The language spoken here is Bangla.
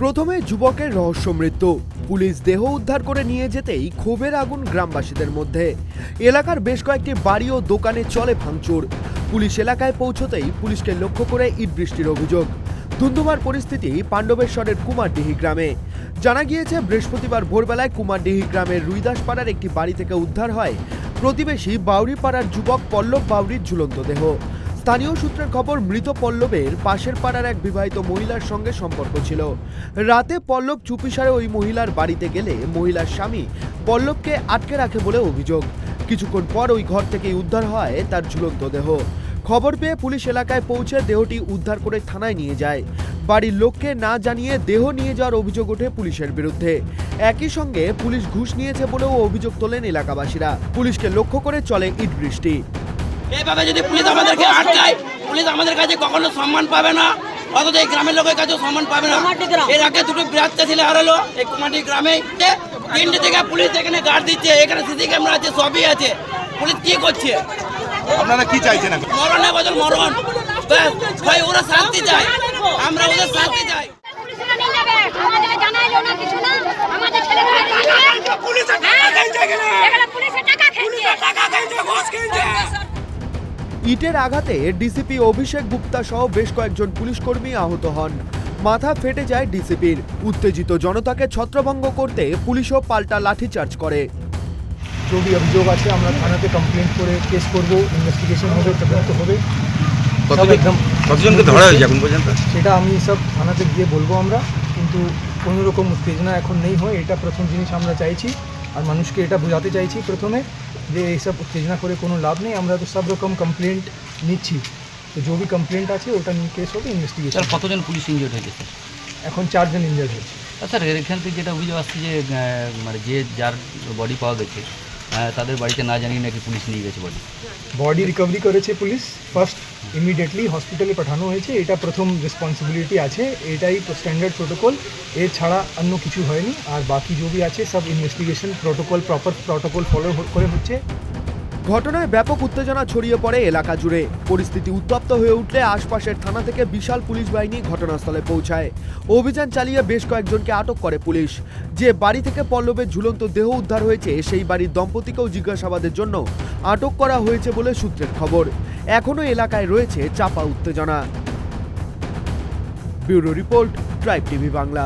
প্রথমে যুবকের রহস্য মৃত্যু। পুলিশ দেহ উদ্ধার করে নিয়ে যেতেই ক্ষোভের আগুন গ্রামবাসীদের মধ্যে। এলাকার বেশ কয়েকটি বাড়ি ও দোকানে চলে ভাঙচুর। পুলিশ এলাকায় পৌঁছতেই পুলিশকে লক্ষ্য করে ইট বৃষ্টির অভিযোগ। ধুন্ধুমার পরিস্থিতি পাণ্ডবেশ্বরের কুমারডিহি গ্রামে। জানা গিয়েছে, বৃহস্পতিবার ভোরবেলায় কুমারডিহি গ্রামের রুইদাসপাড়ার একটি বাড়ি থেকে উদ্ধার হয় প্রতিবেশী বাউরিপাড়ার যুবক পল্লব বাউরির ঝুলন্ত দেহ। স্থানীয় সূত্রের খবর, মৃত পল্লবের পাশের পাড়ার এক বিবাহিত মহিলার সঙ্গে সম্পর্ক ছিল। রাতে পল্লব চুপিসারে ওই মহিলার বাড়িতে গেলে মহিলার স্বামী পল্লবকে আটকে রাখে বলে অভিযোগ। কিছুক্ষণ পর ওই ঘর থেকেই উদ্ধার হয় তার ঝুলন্ত দেহ। খবর পেয়ে পুলিশ এলাকায় পৌঁছে দেহটি উদ্ধার করে থানায় নিয়ে যায়। বাড়ির লোককে না জানিয়ে দেহ নিয়ে যাওয়ার অভিযোগ ওঠে পুলিশের বিরুদ্ধে। একই সঙ্গে পুলিশ ঘুষ নিয়েছে বলেও অভিযোগ তোলেন এলাকাবাসীরা। পুলিশকে লক্ষ্য করে চলে ইট বৃষ্টি। এইভাবে যদি পুলিশ আমাদেরকে আটকায় পুলিশ আমাদের কাছে কখনো সম্মান পাবে না অথচ এই গ্রামের লোকের কাছেও সম্মান পাবে না। এর আগে দুটো বিরাটটা ছেলে হারালো এই কুমাটি গ্রামে। তিনটে থেকে পুলিশ এখানে গার্ড দিচ্ছে এখানে সিসি ক্যামেরা আছে সবই আছে। পুলিশ কি করছে? আপনারা কি চাইছেন মরণে বদল মরণ। ব্যাস, ভাই ওরা শান্তি চায়। আমরা ওদের শান্তি চাই। পুলিশরা নিয়ে যাবে আমাদের জানাইলো না কিছু না? আমাদের ছেলেরা পুলিশের ইটের আঘাতে ডিসিপি অভিষেক গুপ্তা সহ বেশ কয়েকজন পুলিশকর্মী আহত হন। মাথা ফেটে যায় ডিসিপির। উত্তেজিত জনতাকে ছত্রভঙ্গ করতে পুলিশও পাল্টা লাঠিচার্জ করে। जो भी অভিযোগ আছে আমরা থানাতে কমপ্লেন করে কেস করব ইনভেস্টিগেশন হবে তদন্ত হবে। একদম কতজনকে ধরা হয়েছে এখন পর্যন্ত? সেটা আমি সব থানাতে গিয়ে বলব আমরা কিন্তু কোনো রকম উত্তেজনা এখন নেই হয় এটা প্রথম জিনিস আমরা চাইছি আর মানুষকে এটা বোঝাতে চাইছি প্রথমে। যে এইসব উত্তেজনা করে কোনো লাভ নেই আমরা তো সব রকম কমপ্লেন্ট নিচ্ছি। তো যে বি কমপ্লেন্ট আছে ওটা নিয়ে কেস হবে ইনভেস্টিগেশন স্যার কতজন পুলিশ ইনজিওর্ড হয়েছে স্যার? এখন চারজন ইনজার্ড হয়েছে। আর স্যার এখান থেকে যেটা অভিযোগ আসছে যে আহ, মানে যে যার বডি পাওয়া গেছে আহ, তাদের বাড়িতে না জানিয়ে নাকি পুলিশ নিয়ে গেছে বডি বডি রিকভারি করেছে পুলিশ। ফার্স্ট ইমিডিয়েটলি হসপিটালে পাঠানো হয়েছে। এটা প্রথম রেসপন্সিবিলিটি আছে। এটাই স্ট্যান্ডার্ড প্রোটোকল এছাড়া অন্য কিছু হয়নি। আর বাকি যদি আছে, সব investigation protocol proper protocol follow করে হচ্ছে। ঘটনায় ব্যাপক উত্তেজনা ছড়িয়ে পড়ে এলাকা জুড়ে। পরিস্থিতি উত্তপ্ত হয়ে উঠলে আশপাশের থানা থেকে বিশাল পুলিশ বাহিনী ঘটনাস্থলে পৌঁছায়। অভিযান চালিয়ে বেশ কয়েকজনকে আটক করে পুলিশ। যে বাড়ি থেকে পল্লবের ঝুলন্ত দেহ উদ্ধার হয়েছে, সেই বাড়ির দম্পতিকেও জিজ্ঞাসাবাদের জন্য আটক করা হয়েছে বলে সূত্রের খবর। এখনও এলাকায় রয়েছে চাপা উত্তেজনা। Bureau report tribe TV Bangla.